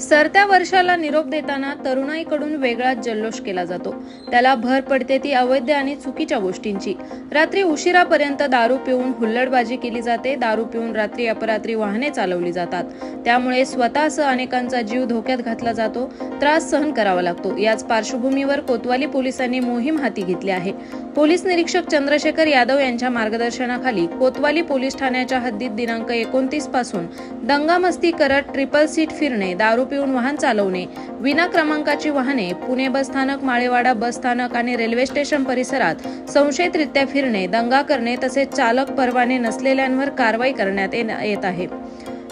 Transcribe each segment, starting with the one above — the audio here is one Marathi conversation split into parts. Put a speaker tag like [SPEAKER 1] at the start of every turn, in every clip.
[SPEAKER 1] सरत्या वर्षाला निरोप देताना तरुणाईकडून वेगळाच जल्लोष केला जातो. त्याला भर पडते ती अवैध आणि चुकीच्या गोष्टींची. रात्री उशिरापर्यंत दारू पिऊन हुल्लडबाजी केली जाते. दारू पिऊन रात्री अपरात्री वाहने चालवली जातात. त्यामुळे स्वतःसह अनेकांचा जीव धोक्यात घातला जातो. त्रास सहन करावा लागतो. याच पार्श्वभूमीवर कोतवाली पोलिसांनी मोहीम हाती घेतली आहे. पोलीस निरीक्षक चंद्रशेखर यादव यांच्या मार्गदर्शनाखाली कोतवाली पोलीस ठाण्याच्या हद्दीत दिनांक एकोणतीसपासून दंगामस्ती करत ट्रिपल सीट फिरणे दारू पिऊन वाहन चालवणे. विना क्रमांकाची वाहने पुणे बस स्थानक माळेवाडा बस स्थानक आणि रेल्वे स्टेशन परिसरात संशयितरित्या फिरणे दंगा करणे तसेच चालक परवाने नसलेल्यांवर कारवाई करण्यात येत आहे.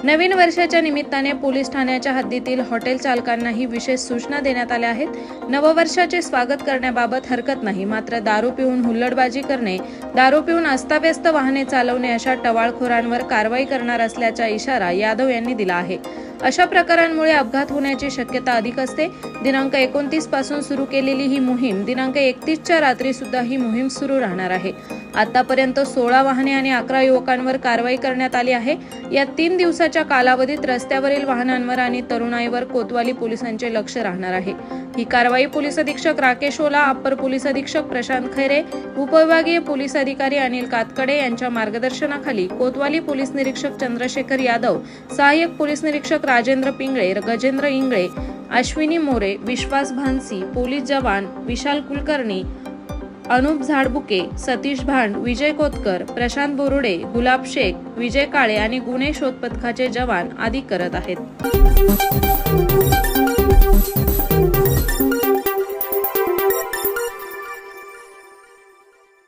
[SPEAKER 1] नवीन वर्षाच्या निमित्ताने पोलीस ठाण्याच्या हद्दीतील हॉटेल चालकांनाही विशेष सूचना देण्यात आल्या आहेत. नववर्षाचे स्वागत करण्याबाबत हरकत नाही मात्र दारू पिऊन हुल्लडबाजी करणे दारू पिऊन अस्ताव्यस्त वाहने चालवणे अशा टवाळखोरांवर कारवाई करणार असल्याचा इशारा यादव यांनी दिला आहे. अशा प्रकारांमुळे अपघात होण्याची शक्यता अधिक असते. दिनांक एकोणतीसपासून सुरू केलेली ही मोहीम दिनांक एकतीसच्या रात्री सुद्धा ही मोहीम सुरू राहणार आहे. आतापर्यंत सोळा वाहने आणि अकरा युवकांवर कारवाई करण्यात आली आहे. या तीन दिवसाच्या कालावधीत रस्त्यावरील वाहनांवर आणि तरुणाईवर कोतवाली पोलिसांचे लक्ष राहणार आहे. ही कारवाई पोलीस अधीक्षक राकेश ओला अप्पर पोलीस अधीक्षक प्रशांत खैरे उपविभागीय पोलीस अधिकारी अनिल कातकडे यांच्या मार्गदर्शनाखाली कोतवाली पोलीस निरीक्षक चंद्रशेखर यादव सहाय्यक पोलीस निरीक्षक राजेंद्र पिंगळे गजेंद्र इंगळे अश्विनी मोरे विश्वास भानसी पोलीस जवान विशाल कुलकर्णी अनुप झाडबुके सतीश भांड विजय कोतकर प्रशांत बोरुडे गुलाब शेख विजय काळे आणि गुन्हे शोध पथकाचे जवान आदी करत आहेत.